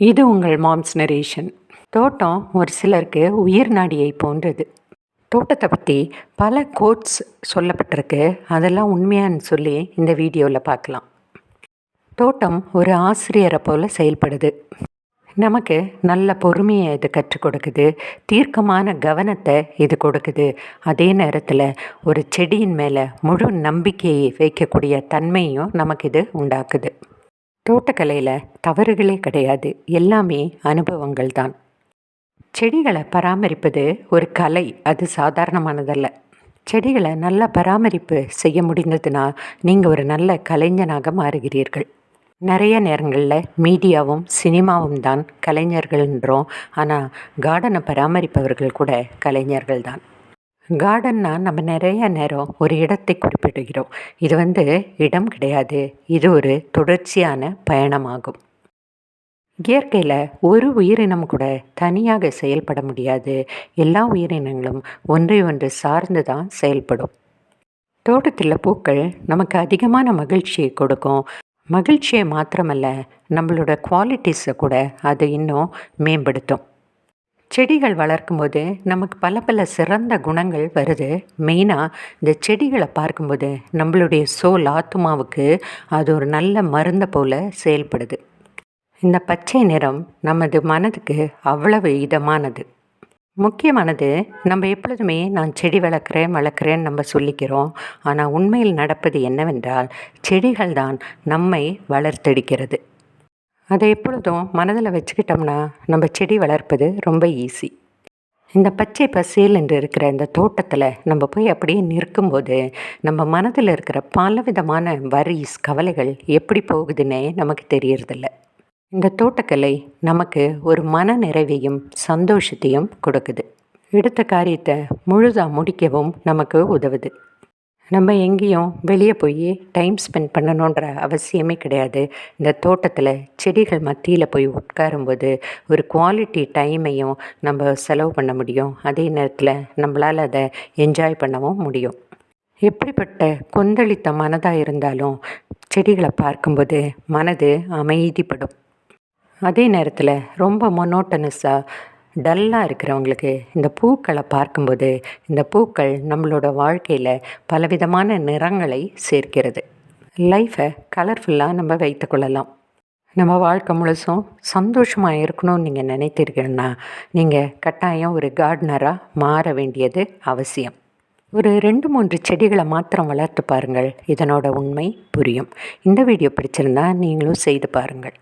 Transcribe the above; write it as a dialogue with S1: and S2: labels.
S1: இது உங்கள் moms narration தோட்டம் ஒரு சிலருக்கு உயிர் நாடியை போன்றது. தோட்டத்தை பற்றி பல கோட்ஸ் சொல்லப்பட்டிருக்கு. அதெல்லாம் உண்மையான்னு சொல்லி இந்த வீடியோவில் பார்க்கலாம். தோட்டம் ஒரு ஆசிரியரை போல் செயல்படுது. நமக்கு நல்ல பொறுமையை இது கற்றுக் கொடுக்குது. தீர்க்கமான கவனத்தை இது கொடுக்குது. அதே நேரத்தில் ஒரு செடியின் மேலே முழு நம்பிக்கையை வைக்கக்கூடிய தன்மையும் நமக்கு இது உண்டாக்குது. தோட்டக்கலையில் தவறுகளே கிடையாது. எல்லாமே அனுபவங்கள் தான். செடிகளை பராமரிப்பது ஒரு கலை. அது சாதாரணமானதல்ல. செடிகளை நல்ல பராமரிப்பு செய்ய முடிந்ததுன்னா நீங்கள் ஒரு நல்ல கலைஞனாக மாறுகிறீர்கள். நிறைய நேரங்களில் மீடியாவும் சினிமாவும் தான் கலைஞர்கள்ன்றோம். ஆனால் கார்டனை பராமரிப்பவர்கள் கூட கலைஞர்கள் தான். கார்டன்னா நம்ம நிறைய நேரம் ஒரு இடத்தை குறிப்பிடுகிறோம். இது வந்து இடம் கிடையாது. இது ஒரு தொடர்ச்சியான பயணமாகும். இயற்கையில் ஒரு உயிரினம் கூட தனியாக செயல்பட முடியாது. எல்லா உயிரினங்களும் ஒன்றை ஒன்று சார்ந்து தான் செயல்படும். தோட்டத்தில் பூக்கள் நமக்கு அதிகமான மகிழ்ச்சியை கொடுக்கும். மகிழ்ச்சியை மாத்திரமல்ல நம்மளோட குவாலிட்டிஸை கூட அது இன்னும் மேம்படுத்தும். செடிகள் வளர்க்கும்போது நமக்கு பல பல சிறந்த குணங்கள் வருது. மெயினாக இந்த செடிகளை பார்க்கும்போது நம்மளுடைய சோல் ஆத்மாவுக்கு அது ஒரு நல்ல மருந்தை போல் செயல்படுது. இந்த பச்சை நிறம் நமது மனதுக்கு அவ்வளவு இதமானது. முக்கியமானது நம்ம எப்பொழுதுமே நான் செடி வளர்க்குறேன் வளர்க்குறேன்னு நம்ம சொல்லிக்கிறோம். ஆனால் உண்மையில் நடப்பது என்னவென்றால் செடிகள் தான் நம்மை வளர்த்தெடுக்கிறது. அதை எப்பொழுதும் மனதில் வச்சுக்கிட்டோம்னா நம்ம செடி வளர்ப்பது ரொம்ப ஈஸி இந்த பச்சை பசேல் என்று இருக்கிற இந்த தோட்டத்தில் நம்ம போய் அப்படியே நிற்கும்போது நம்ம மனதில் இருக்கிற பல விதமான வரிஸ் கவலைகள் எப்படி போகுதுன்னே நமக்கு தெரியறதில்ல. இந்த தோட்டக்கலை நமக்கு ஒரு மன நிறைவையும் சந்தோஷத்தையும் கொடுக்குது. எடுத்த காரியத்தை முழுதாக முடிக்கவும் நமக்கு உதவுது. நம்ம எங்கேயும் வெளியே போய் டைம் ஸ்பெண்ட் பண்ணணுன்ற அவசியமே கிடையாது. இந்த தோட்டத்தில் செடிகள் மத்தியில் போய் உட்காரும்போது ஒரு குவாலிட்டி டைமையும் நம்ம செலவு பண்ண முடியும். அதே நேரத்தில் நம்மளால் அதை என்ஜாய் பண்ணவும் முடியும். எப்படிப்பட்ட கொந்தளித்த மனதாக இருந்தாலும் செடிகளை பார்க்கும்போது மனது அமைதிப்படும். அதே நேரத்தில் ரொம்ப மொனோட்டனஸாக டல்லாக இருக்கிறவங்களுக்கு இந்த பூக்களை பார்க்கும்போது இந்த பூக்கள் நம்மளோட வாழ்க்கையில் பலவிதமான நிறங்களை சேர்க்கிறது. லைஃப்பை கலர்ஃபுல்லாக நம்ம வைத்துக்கொள்ளலாம் நம்ம வாழ்க்கை முழுசும் சந்தோஷமாக இருக்கணும்னு நீங்கள் நினைத்தீர்கள்னா நீங்கள் கட்டாயம் ஒரு கார்டனராக மாற வேண்டியது அவசியம். ஒரு ரெண்டு மூன்று செடிகளை மாத்திரம் வளர்த்து பாருங்கள். இதனோட உண்மை புரியும். இந்த வீடியோ பிடிச்சிருந்தா நீங்களும் செய்து பாருங்கள்.